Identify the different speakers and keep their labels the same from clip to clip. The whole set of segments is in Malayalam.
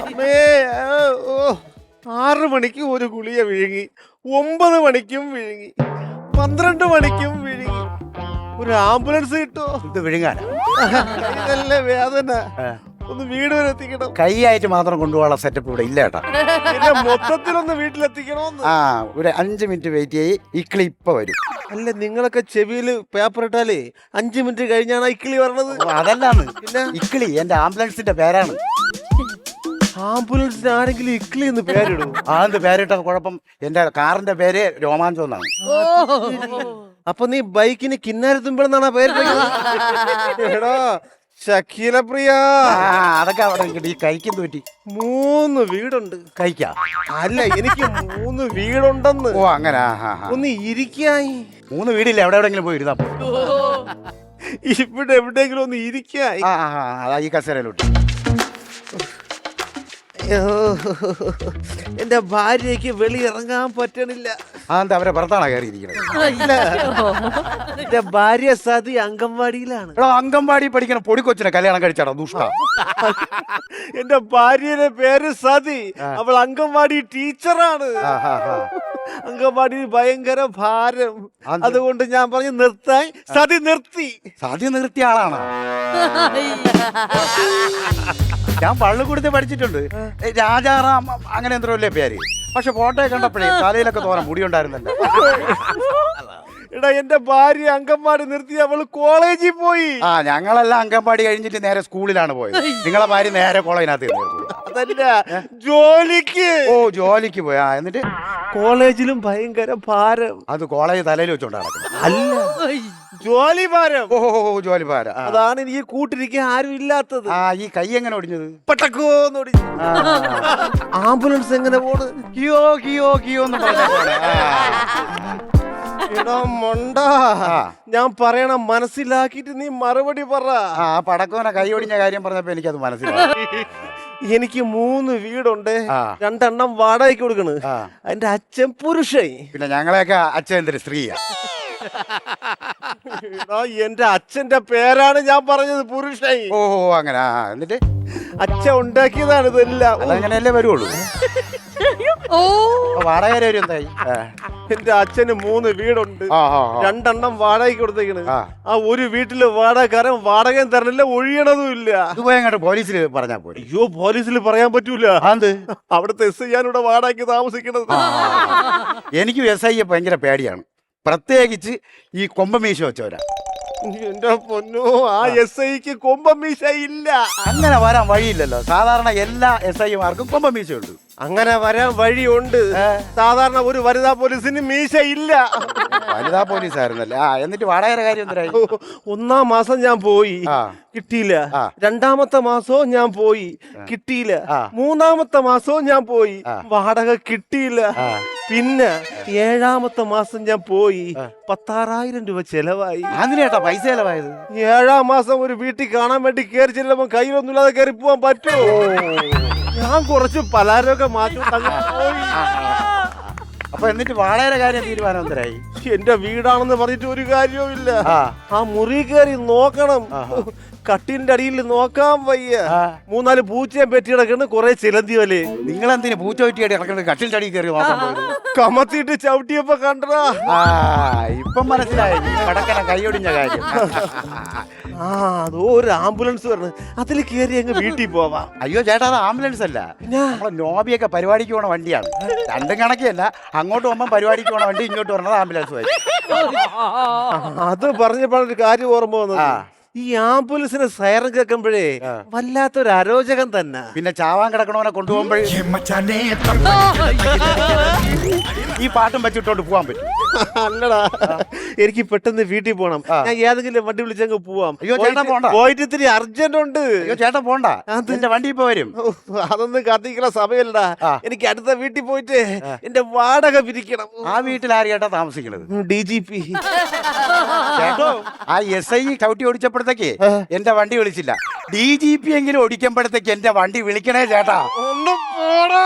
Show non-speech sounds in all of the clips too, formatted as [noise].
Speaker 1: അമ്മേ ഓ ആറ് മണിക്ക് ഒരു ഗുളിയ വിഴുങ്ങി ഒമ്പത് മണിക്കും വിഴുങ്ങി പന്ത്രണ്ട് മണിക്കും വിഴുങ്ങി. ഒരു ആംബുലൻസ് കിട്ടോ
Speaker 2: ഇത് വിഴുങ്ങാനാ?
Speaker 1: ഇതല്ലേ വേദന. ഒന്ന് വീട് വരെ എത്തിക്കണം.
Speaker 2: കൈയായിട്ട് മാത്രം കൊണ്ടുപോകാനുള്ള സെറ്റപ്പ് ഇവിടെ ഇല്ല കേട്ടാ.
Speaker 1: പിന്നെ മൊത്തത്തിലൊന്ന് വീട്ടിലെത്തിക്കണോന്ന്.
Speaker 2: ആ ഒരു അഞ്ച് മിനിറ്റ് വെയിറ്റ് ചെയ്യ് ഇക്കിളി ഇപ്പൊ വരും.
Speaker 1: അല്ല നിങ്ങളൊക്കെ ചെവിയിൽ പേപ്പർ ഇട്ടാലേ അഞ്ചു മിനിറ്റ് കഴിഞ്ഞാണ് ആ ഇക്കിളി വരണത്.
Speaker 2: ഓ, അതല്ലാന്ന്. ഇക്കിളി എന്റെ ആംബുലൻസിന്റെ പേരാണ്.
Speaker 1: ആംബുലൻസിന് ആരെങ്കിലും ഇക്കിളി എന്ന് പേരിടും?
Speaker 2: ആന്ത് പേരിട്ട കുഴപ്പം? എന്റെ കാറിന്റെ പേര് രോമാഞ്ചോ എന്നാണ്.
Speaker 1: അപ്പൊ നീ ബൈക്കിന് കിന്നാരത്തുമ്പോഴെന്നാണ് പേര് [laughs] എടാ ഷക്കീല പ്രിയ
Speaker 2: ആ അതൊക്കെ അവിടെ നിൽക്കട്ടെ ഈ കൈക്കും തോറ്റി
Speaker 1: മൂന്ന് വീടുണ്ട്.
Speaker 2: കഴിക്കാ
Speaker 1: അല്ല എനിക്ക് മൂന്ന് വീടുണ്ടെന്ന്.
Speaker 2: ഓ അങ്ങനെ ആ, ആ, ആ.
Speaker 1: ഒന്ന് ഇരിക്കായി.
Speaker 2: മൂന്ന് വീടില്ല? എവിടെ എവിടെങ്കിലും പോയി ഇരുന്നാ പോരെ.
Speaker 1: ഇവിടെ എവിടെയെങ്കിലും ഒന്ന് ഇരിക്കായി.
Speaker 2: ആ ആ ആ, അതാ ഈ കസേരയിലോട്ട്.
Speaker 1: എന്റെ ഭാര്യയ്ക്ക് വെളിയിറങ്ങാൻ പറ്റണില്ല.
Speaker 2: അതെന്താ അവരെ പുറത്താണ് കയറിയിരിക്കുന്നത്
Speaker 1: എന്റെ ഭാര്യ സതി അംഗൻവാടിയിലാണ്.
Speaker 2: എടോ അംഗൻവാടി പഠിക്കണ പൊടിക്കൊച്ചിനെ കല്യാണം കഴിച്ചാടോ ദുഷ്ട.
Speaker 1: എന്റെ ഭാര്യയുടെ പേര് സതി. അവൾ അംഗൻവാടി ടീച്ചറാണ്. അംഗൻവാടി ഭയങ്കര ഭാരം. അതുകൊണ്ട് ഞാൻ പറഞ്ഞു നിർത്താൻ. സതി നിർത്തി.
Speaker 2: സതി നിർത്തിയ ആളാണോ? ഞാൻ പള്ളിക്കൂടത്തിൽ പഠിച്ചിട്ടുണ്ട്. രാജാറാം അങ്ങനെ എന്തോ അല്ലേ പേര്? പക്ഷെ ഫോട്ടോ കണ്ടപ്പോഴേ തലയിലൊക്കെ തോന്നാൻ മുടി ഉണ്ടായിരുന്നല്ലോ [laughs]
Speaker 1: എടാ എന്റെ ഭാര്യ അംഗൻവാടി നിർത്തി അവൾ കോളേജിൽ പോയി.
Speaker 2: ആ ഞങ്ങളെല്ലാം അംഗൻവാടി കഴിഞ്ഞിട്ട് നേരെ സ്കൂളിലാണ് പോയത്. നിങ്ങളെ ഭാര്യ നേരെ കോളേജിനകത്ത്.
Speaker 1: അതല്ല ജോലിക്ക്.
Speaker 2: ഓ ജോലിക്ക് പോയി. ആ എന്നിട്ട്?
Speaker 1: കോളേജിലും ഭയങ്കര ഭാരം.
Speaker 2: അത് കോളേജ് തലയിൽ വെച്ചോണ്ടാണ്
Speaker 1: അല്ല. ജോലി ഭാരം
Speaker 2: ഓ ഓ, ഓ, ജോലി പാര
Speaker 1: അതാണ് എനിക്ക് കൂട്ടിരിക്കാൻ ആരും ഇല്ലാത്തത്.
Speaker 2: ആ ഈ കൈ എങ്ങനെ ഒടിഞ്ഞത്?
Speaker 1: പട്ടക്കോന്ന് ഒടിഞ്ഞു
Speaker 2: ആ.
Speaker 1: ആംബുലൻസ് എങ്ങനെ പോണ്?
Speaker 2: കിയോ കിയോ കിയോ എന്ന്.
Speaker 1: മൊണ്ട. ഞാൻ പറയണ മനസ്സിലാക്കിയിട്ട് നീ മറുപടി പറ.
Speaker 2: ആ പടക്കോനെ കൈ ഒടിഞ്ഞ കാര്യം പറഞ്ഞപ്പോ എനിക്കത് മനസ്സിലായി.
Speaker 1: എനിക്ക് മൂന്ന് വീടുണ്ട്. രണ്ടെണ്ണം വാടകയ്ക്ക് കൊടുക്കണ്.
Speaker 2: അതിന്റെ
Speaker 1: എന്റെ അച്ഛൻ പുരുഷൻ.
Speaker 2: പിന്നെ ഞങ്ങളെയൊക്കെ അച്ഛൻ എന്തൊരു സ്ത്രീയാ. [laughs]
Speaker 1: എന്റെ അച്ഛന്റെ പേരാണ് ഞാൻ പറഞ്ഞത് പുരുഷ
Speaker 2: ഓ അങ്ങനെ. എന്നിട്ട്?
Speaker 1: അച്ഛൻ ഉണ്ടാക്കിയതാണ് ഇതെല്ലാം.
Speaker 2: അതങ്ങനെയല്ലേ വരുള്ളൂ?
Speaker 3: ഓ.
Speaker 2: വാടക വരും എന്തായി?
Speaker 1: എന്റെ അച്ഛന് മൂന്ന് വീടുണ്ട്.
Speaker 2: ആ, ആ, ആ.
Speaker 1: രണ്ടെണ്ണം വാടകയ്ക്ക് കൊടുത്തേക്കണ്.
Speaker 2: ആ.
Speaker 1: ആ ഒരു വീട്ടിൽ വാടകക്കാരൻ വാടകയും തരണില്ല ഒഴിയണതും ഇല്ല
Speaker 2: അങ്ങോട്ട് പോലീസിൽ പറഞ്ഞാ പോരെ.
Speaker 1: അയ്യോ പോലീസിൽ പറയാൻ പറ്റൂല. അവിടുത്തെ എസ് ഐ ഇവിടെ വാടകയ്ക്ക് താമസിക്കണത്.
Speaker 2: എനിക്കും എസ് ഐ ഭയങ്കര പേടിയാണ്. പ്രത്യേകിച്ച് ഈ കൊമ്പമീശ വെച്ചവരാ.
Speaker 1: എന്റെ പൊന്നു ആ എസ് ഐക്ക് കൊമ്പമീശ ഇല്ല.
Speaker 2: അങ്ങനെ വരാൻ വഴിയില്ലല്ലോ. സാധാരണ എല്ലാ എസ് ഐമാർക്കും കൊമ്പമീശയുണ്ട്.
Speaker 1: അങ്ങനെ വരാൻ വഴിയുണ്ട്. സാധാരണ ഒരു വനിതാ പോലീസിന് മീശ ഇല്ല
Speaker 2: വനിതാ പോലീസ് ആയിരുന്നല്ലേ ആ എന്നിട്ട് വാടകയുടെ കാര്യം എന്തായി
Speaker 1: ഒന്നാം മാസം ഞാൻ പോയി.
Speaker 2: ആ.
Speaker 1: കിട്ടിയില്ല.
Speaker 2: ആ.
Speaker 1: രണ്ടാമത്തെ മാസവും ഞാൻ പോയി. കിട്ടിയില്ല.
Speaker 2: ആ.
Speaker 1: മൂന്നാമത്തെ മാസവും ഞാൻ പോയി.
Speaker 2: ആ.
Speaker 1: വാടക കിട്ടിയില്ല.
Speaker 2: ആ.
Speaker 1: പിന്നെ ഏഴാമത്തെ മാസം ഞാൻ പോയി. പത്താറായിരം രൂപ ചെലവായി.
Speaker 2: അതിനേട്ടാ പൈസ ചെലവായത്?
Speaker 1: ഏഴാം മാസം ഒരു വീട്ടിൽ കാണാൻ വേണ്ടി കയറി ചെല്ലുമ്പോ കയ്യിലൊന്നുമില്ലാതെ കയറി പോവാൻ പറ്റുമോ? ഞാൻ കുറച്ച് പലഹാരമൊക്കെ മാറ്റി പോയി.
Speaker 2: അപ്പൊ എന്നിട്ട് വാടകയുടെ കാര്യം തീരുമാനം എന്തരായി
Speaker 1: എന്റെ വീടാണെന്ന് പറഞ്ഞിട്ട് ഒരു കാര്യവും ഇല്ല
Speaker 2: ആ.
Speaker 1: ആ മുറി കയറി നോക്കണം. കട്ടിലിന്റെ അടിയിൽ നോക്കാൻ വയ്യ. മൂന്നാൽ പൂച്ചയും പെറ്റി കിടക്കുന്നു കൊറേ ചിലന്തി വലേ
Speaker 2: പൂച്ച പറ്റി കിടക്കുന്നത് കട്ടിൽ അടിയിൽ കയറി നോക്കാൻ
Speaker 1: കമത്തിട്ട് ചവിട്ടിയപ്പോ കണ്ടടാ
Speaker 2: ഇപ്പം മനസ്സിലായി. കൈയൊടിഞ്ഞ കാര്യം.
Speaker 1: ആ അതോ ഒരു ആംബുലൻസ് വരണം. അതിൽ കയറി അങ്ങ് വീട്ടിൽ പോവാ.
Speaker 2: അയ്യോ ചേട്ടാ അത് ആംബുലൻസ് അല്ല. നമ്മളെ നോബിയൊക്കെ പരിപാടിക്ക് പോണ വണ്ടിയാണ്. രണ്ടും കണക്കിയല്ല. അങ്ങോട്ട് പോകുമ്പോൾ പരിപാടിക്ക് പോണ വണ്ടി ഇങ്ങോട്ട് വരണത് ആംബുലൻസ് വഴി.
Speaker 1: അത് പറഞ്ഞപ്പോഴൊരു കാര്യം ഓർമ്മ വന്നത്. ഈ ആംബുലൻസിന് സൈറൻ കേൾക്കുമ്പോഴേ വല്ലാത്തൊരു അരോചകം തന്നെ.
Speaker 2: പിന്നെ ചാവാൻ കിടക്കണവനെ കൊണ്ടുപോകുമ്പോഴേ ഈ പാട്ടും വെച്ചിട്ടോണ്ട് പോകാൻ പറ്റും.
Speaker 1: അല്ലടാ. എനിക്ക് പെട്ടെന്ന് വീട്ടിൽ പോണം. ഞാൻ ഏതെങ്കിലും വണ്ടി വിളിച്ചങ്ങ് പോവാം.
Speaker 2: അയ്യോ, ചേട്ടാ,
Speaker 1: പോയിട്ട്-
Speaker 2: പോണ്ട.
Speaker 1: പോയിട്ട് ഇത്തിരി അർജന്റ് ഉണ്ട്.
Speaker 2: അയ്യോ ചേട്ടൻ പോണ്ട. എന്റെ വണ്ടി ഇപ്പൊ വരും.
Speaker 1: അതൊന്നും കാത്തിക്കുന്ന സമയമല്ലടാ എനിക്ക് അടുത്ത വീട്ടിൽ പോയിട്ട് എന്റെ വാടക പിരിക്കണം.
Speaker 2: ആ വീട്ടിൽ ആര് ചേട്ടാ താമസിക്കണത്
Speaker 1: ഡി ജി പി.
Speaker 2: ചേട്ടോ ആ എസ് ഐ ചവിട്ടി ഓടിച്ചപ്പോഴത്തേക്ക് എന്റെ വണ്ടി വിളിച്ചില്ല. ഡി ജി പി എങ്കിലും ഓടിക്കുമ്പോഴത്തേക്ക് എന്റെ വണ്ടി വിളിക്കണേ ചേട്ടാ.
Speaker 1: ഒന്നും പോടാ.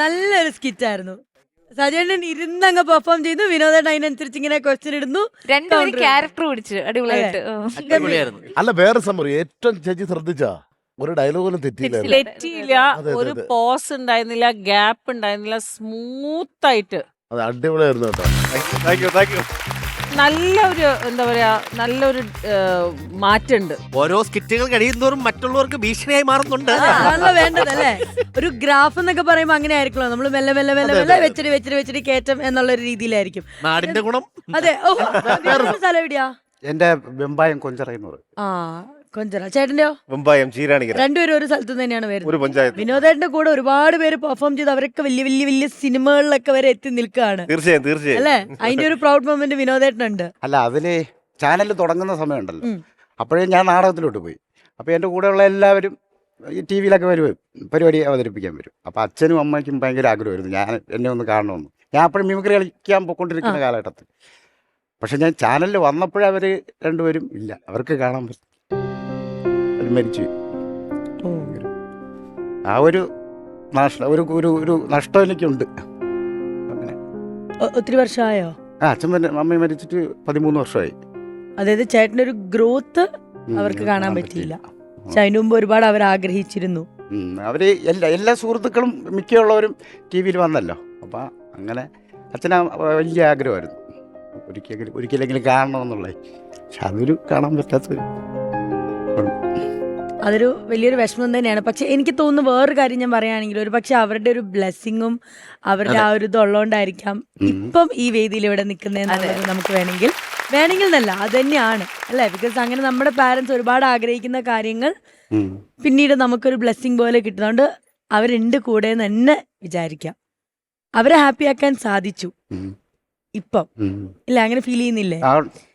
Speaker 3: നല്ലൊരു സ്കിറ്റ് ആയിരുന്നു സജേട്ടൻ ഇരുന്നങ്ങ് പെർഫോം ചെയ്യുന്നു വിനോദൻ അതിനനുസരിച്ച് ഇങ്ങനെ ക്വസ്റ്റ്യൻ ഇടുന്നു.
Speaker 4: രണ്ടുപേരും. ക്യാരക്ടർ പിടിച്ചു അടിപൊളിയായിട്ട്.
Speaker 5: അടിപൊളിയായിരുന്നു.
Speaker 6: അല്ല വേറെ സംഭവം ഏറ്റവും ചേച്ചി ശ്രദ്ധിച്ച ഒരു ഡയലോഗിലും തെറ്റിയില്ല
Speaker 7: തെറ്റിയില്ല. ഒരു പോസ് ഉണ്ടായിരുന്നില്ല ഗ്യാപ്പ് ഉണ്ടായിരുന്നില്ല സ്മൂത്ത് ആയിട്ട്.
Speaker 6: അത് അടിപൊളിയായിരുന്നു കേട്ടോ.
Speaker 1: താങ്ക് യു താങ്ക് യു
Speaker 7: നല്ല ഒരു എന്താ പറയാ നല്ലൊരു മാറ്റുണ്ട്
Speaker 5: ഓരോ സ്കിറ്റുകൾ കഴിയുന്നതോറും മറ്റുള്ളവർക്ക് ഭീഷണിയായി മാറുന്നുണ്ട്.
Speaker 3: അതാണല്ലോ വേണ്ടത് അല്ലേ ഒരു ഗ്രാഫ് എന്നൊക്കെ പറയുമ്പോ അങ്ങനെ ആയിരിക്കുമല്ലോ. നമ്മൾ മെല്ലെ മെല്ലെ മെല്ലെ മെല്ലെ വെച്ചിട്ട് വെച്ചിട്ട് വെച്ചിട്ട് കയറ്റം എന്നുള്ള ഒരു രീതിയിലായിരിക്കും.
Speaker 5: നാടിന്റെ ഗുണം.
Speaker 3: അതെ ഓ സ്ഥലം എവിടെയാ?
Speaker 2: എന്റെ വെമ്പായം കൊഞ്ചറയുന്നത്
Speaker 3: ആ കൊഞ്ചറ. ചേട്ടന്റെയോ?
Speaker 1: ചീരാണിക്കര.
Speaker 3: രണ്ടുപേരും ഒരു സ്ഥലത്ത് തന്നെയാണ്
Speaker 1: ഒരു
Speaker 3: വരുന്നത്
Speaker 1: പഞ്ചായത്ത്.
Speaker 3: വിനോദേട്ടന്റെ കൂടെ ഒരുപാട് പേര് പെർഫോം ചെയ്ത് അവരൊക്കെ വലിയ വലിയ വലിയ സിനിമകളിലൊക്കെ വരെ എത്തി നിൽക്കുകയാണ്
Speaker 1: തീർച്ചയായും തീർച്ചയായും.
Speaker 3: അല്ലേ? അതിന്റെ ഒരു പ്രൗഡ് മൊമെന്റ് വിനോദേട്ടനുണ്ട്.
Speaker 2: അല്ല അതിൽ ചാനൽ തുടങ്ങുന്ന സമയമുണ്ടല്ലോ.
Speaker 3: ഉം.
Speaker 2: അപ്പോഴേ ഞാൻ നാടകത്തിലോട്ട് പോയി. അപ്പോൾ എന്റെ കൂടെയുള്ള എല്ലാവരും ഈ ടി വിയിലൊക്കെ വരും പരിപാടി അവതരിപ്പിക്കാൻ വരും. അപ്പോൾ അച്ഛനും അമ്മയ്ക്കും ഭയങ്കര ആഗ്രഹമായിരുന്നു. ഞാൻ എന്നെ ഒന്ന് കാണണമെന്ന്. ഞാൻ അപ്പോഴും മിമിക്രി കളിക്കാൻ പോയിക്കൊണ്ടിരിക്കുന്ന കാലഘട്ടത്തിൽ. പക്ഷെ ഞാൻ ചാനലിൽ വന്നപ്പോഴേ അവർ രണ്ടുപേരും ഇല്ല. അവർക്ക് കാണാൻ പറ്റും മരിച്ചു. ആ ഒരു നഷ്ടം ഒരു ഒരു ഒരു നഷ്ടം എനിക്കുണ്ട്. അങ്ങനെ.
Speaker 3: ഒത്തിരി വർഷമായോ?
Speaker 2: ആ അച്ഛൻ മരി- അമ്മ മരിച്ചിട്ട് പതിമൂന്ന് വർഷമായി.
Speaker 3: അതായത് ചേട്ടനൊരു ഒരു ഗ്രോത്ത് അവർക്ക് കാണാൻ പറ്റിയില്ല. പക്ഷെ അതിനു മുമ്പ് ഒരുപാട് അവർ ആഗ്രഹിച്ചിരുന്നു.
Speaker 2: അവർ എല്ലാ എല്ലാ സുഹൃത്തുക്കളും മിക്കുള്ളവരും ടി വിയിൽ വന്നല്ലോ. അപ്പോൾ അങ്ങനെ അച്ഛന വലിയ ആഗ്രഹമായിരുന്നു. ഒരിക്കലെങ്കിലും ഒരിക്കലെങ്കിലും കാണണമെന്നുള്ളത് പക്ഷെ അതൊരു കാണാൻ പറ്റാത്തൊരു
Speaker 3: അതൊരു വലിയൊരു വിഷമം തന്നെയാണ്. പക്ഷെ എനിക്ക് തോന്നുന്നു വേറൊരു കാര്യം ഞാൻ പറയുകയാണെങ്കിൽ ഒരു പക്ഷെ അവരുടെ ഒരു ബ്ലെസ്സിങ്ങും അവരുടെ ആ ഒരു ഇതുള്ളതുകൊണ്ടായിരിക്കാം. ഇപ്പം ഈ വേദിയിൽ ഇവിടെ നിൽക്കുന്നതെന്നുള്ളത് നമുക്ക് വേണമെങ്കിൽ വേണമെങ്കിൽ എന്നല്ല അത് തന്നെയാണ് അല്ലേ? ബിക്കോസ് അങ്ങനെ നമ്മുടെ പാരന്റ്സ് ഒരുപാട് ആഗ്രഹിക്കുന്ന കാര്യങ്ങൾ. പിന്നീട് നമുക്കൊരു ബ്ലെസ്സിങ് പോലെ കിട്ടുന്നതുകൊണ്ട് അവരുണ്ട് കൂടെ എന്ന് തന്നെ വിചാരിക്കാം. അവരെ ഹാപ്പി ആക്കാൻ സാധിച്ചു. ഇപ്പം. ഇല്ല അങ്ങനെ ഫീൽ ചെയ്യുന്നില്ലേ?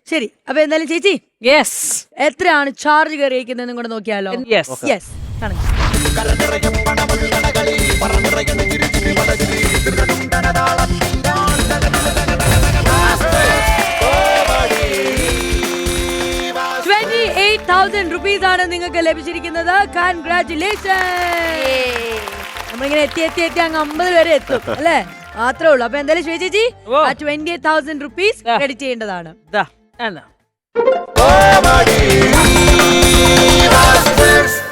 Speaker 3: ശരി അപ്പൊ എന്തായാലും ചേച്ചി
Speaker 7: യെസ്
Speaker 3: എത്രയാണ് ചാർജ് കയറിയിരിക്കുന്നതെന്നും കൂടെ നോക്കിയാലോ?
Speaker 7: യെസ്
Speaker 3: യെസ് റുപ്പീസ് ആണ് നിങ്ങൾക്ക് ലഭിച്ചിരിക്കുന്നത്. കൺഗ്രാറ്റുലേഷൻ നമ്മളിങ്ങനെ എത്തി എത്തി എത്തി അങ്ങ് അമ്പത് വരെ എത്തും അല്ലേ? മാത്രമേ ഉള്ളൂ. അപ്പൊ എന്തായാലും ചേച്ചി ആ ട്വന്റി തൗസൻഡ് റുപ്പീസ്. ക്രെഡിറ്റ് ചെയ്യേണ്ടതാണ്.
Speaker 7: ദാ എന്നാ
Speaker 5: ഓ